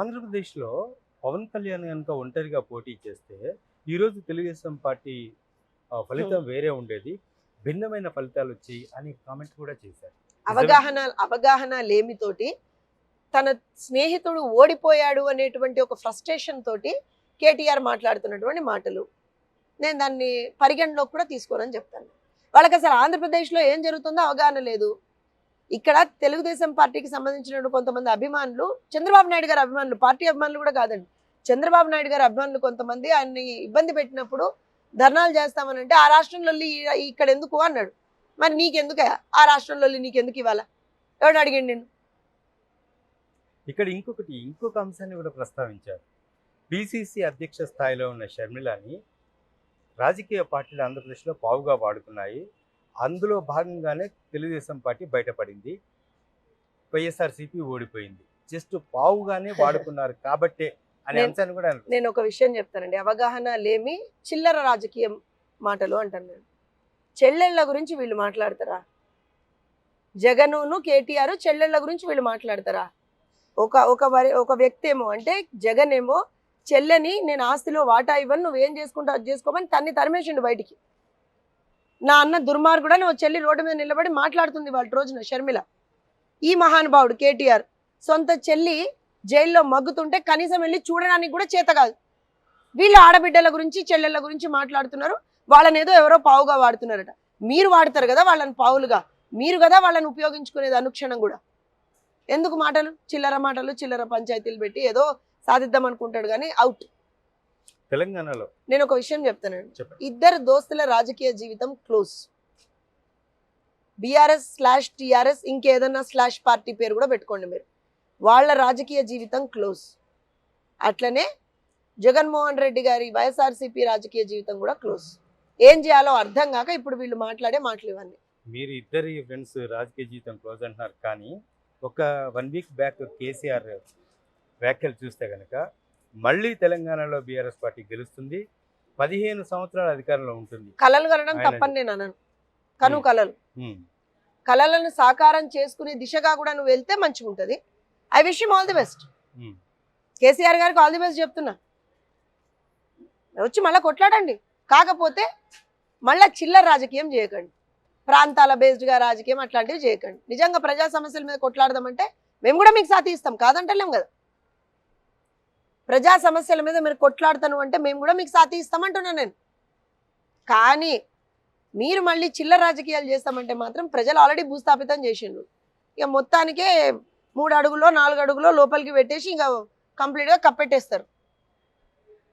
ఆంధ్రప్రదేశ్లో పవన్ కళ్యాణ్ కనుక ఒంటరిగా పోటీ చేస్తే ఈరోజు తెలుగుదేశం పార్టీ ఫలితం వేరే ఉండేది. భిన్నమైన ఫలితాలు వచ్చి అని కామెంట్ కూడా చేశారు. అవగాహన అవగాహన లేమితోటి తన స్నేహితుడు ఓడిపోయాడు అనేటువంటి ఒక ఫ్రస్ట్రేషన్ తోటి కేటీఆర్ మాట్లాడుతున్నటువంటి మాటలు. నేను దాన్ని పరిగణలోకి కూడా తీసుకోనని చెప్తాను. వాళ్ళకి అసలు ఆంధ్రప్రదేశ్లో ఏం జరుగుతుందో అవగాహన లేదు. ఇక్కడ తెలుగుదేశం పార్టీకి సంబంధించిన కొంతమంది అభిమానులు చంద్రబాబు నాయుడు గారి అభిమానులు పార్టీ అభిమానులు కూడా కాదండి. చంద్రబాబు నాయుడు గారి అభిమానులు కొంతమంది ఆయన్ని ఇబ్బంది పెట్టినప్పుడు ధర్నాలు చేస్తామని అంటే ఆ రాష్ట్రంలో ఇక్కడ ఎందుకు అన్నాడు. మరి నీకెందుకు ఆ రాష్ట్రంలో నీకెందుకు ఇవ్వాలా? ఎవడు అడిగండి నేను ఇక్కడ ఇంకొకటి ఇంకొక అంశాన్ని కూడా ప్రస్తావించారు. పిసిసి అధ్యక్ష స్థాయిలో ఉన్న షర్మిలని రాజకీయ పార్టీలు ఆంధ్రప్రదేశ్లో పావుగా వాడుకున్నాయి. అందులో భాగంగానే తెలుగుదేశం పార్టీ బయటపడింది. వైఎస్ఆర్సీపీ ఓడిపోయింది. జస్ట్ పావుగానే వాడుకున్నారు కాబట్టే అనే నేను- అంశాన్ని కూడా. నేను ఒక విషయం చెప్తానండి. అవగాహన లేమి చిల్లర రాజకీయం మాటలు అంటాను నేను చెల్లెళ్ళ గురించి వీళ్ళు మాట్లాడతారా? జగనును కేటీఆర్ చెల్లెళ్ళ గురించి వీళ్ళు మాట్లాడతారా? ఒక ఒక వరి ఒక వ్యక్తి ఏమో అంటే జగన్ ఏమో చెల్లెని నేను ఆస్తిలో వాటా ఇవ్వను నువ్వేం చేసుకుంటావు అది చేసుకోమని తన్ని తరిమేసిండు బయటికి. నా అన్న దుర్మార్గుడు అని ఓ చెల్లి రోడ్డు మీద నిలబడి మాట్లాడుతుంది వాళ్ళ రోజున షర్మిల. ఈ మహానుభావుడు కేటీఆర్ సొంత చెల్లి జైల్లో మగ్గుతుంటే కనీసం వెళ్ళి చూడడానికి కూడా చేత కాదు. వీళ్ళు ఆడబిడ్డల గురించి చెల్లెళ్ళ గురించి మాట్లాడుతున్నారు. వాళ్ళని ఏదో ఎవరో పావుగా వాడుతున్నారట. మీరు వాడతారు కదా వాళ్ళని పావులుగా. మీరు కదా వాళ్ళని ఉపయోగించుకునేది అనుక్షణం కూడా. ఎందుకు మాటలు? చిల్లర మాటలు చిల్లర పంచాయతీలు పెట్టి ఏదో సాధిద్దాం అనుకుంటాడు కానీ అవుట్. తెలంగాణలో. నేను ఒక విషయం చెప్తానండి ఇద్దరు దోస్తుల రాజకీయ జీవితం క్లోజ్. బీఆర్ఎస్ స్లాష్ టీఆర్ఎస్ ఇంకేదన్నా స్లాష్ పార్టీ పేరు కూడా పెట్టుకోండి మీరు. వాళ్ళ రాజకీయ జీవితం క్లోజ్. అట్లనే జగన్మోహన్ రెడ్డి గారి వైఎస్ఆర్సీపీ రాజకీయ జీవితం కూడా క్లోజ్. ఏం చేయాలో అర్థం కాక ఇప్పుడు వీళ్ళు మాట్లాడే మాటలు ఇవన్నీ. మీరు ఇద్దరి ఫ్రెండ్స్ రాజకీయ జీవితం క్లోజ్ అంటున్నారు. కానీ ఒక వన్ వీక్ బ్యాక్ కేసీఆర్ వ్యాఖ్యలు చూస్తే కనుక మళ్ళీ తెలంగాణలో బీఆర్ఎస్ పార్టీ గెలుస్తుంది. పదిహేను సంవత్సరాల అధికారంలో ఉంటుంది. కలలు కనడం ఆయన- తప్పని నేను అనను. కను కలలు. ఉమ్. కళలను సాకారం చేసుకునే దిశగా కూడా నువ్వు వెళ్తే మంచిగా ఉంటుంది. I wish all the best. KCR గారికి ఆల్ ది బెస్ట్ చెప్తున్నా. వచ్చి మళ్ళీ కొట్లాడండి. కాకపోతే మళ్ళీ చిల్లర రాజకీయం చేయకండి. ప్రాంతాల బేస్డ్గా రాజకీయం అట్లాంటివి చేయకండి. నిజంగా ప్రజా సమస్యల మీద కొట్లాడదామంటే మేము కూడా మీకు సాథి ఇస్తాం. కాదంటలేం కదా. ప్రజా సమస్యల మీద మీరు కొట్లాడతాను అంటే మేము కూడా మీకు సాతి ఇస్తామంటున్నాను నేను. కానీ మీరు మళ్ళీ చిల్లర రాజకీయాలు చేస్తామంటే మాత్రం ప్రజలు ఆల్రెడీ భూస్థాపితం చేసిండ్రు. ఇక మొత్తానికే మూడు అడుగులో నాలుగు అడుగులో లోపలికి పెట్టేసి ఇంకా కంప్లీట్గా కప్పెట్టేస్తారు.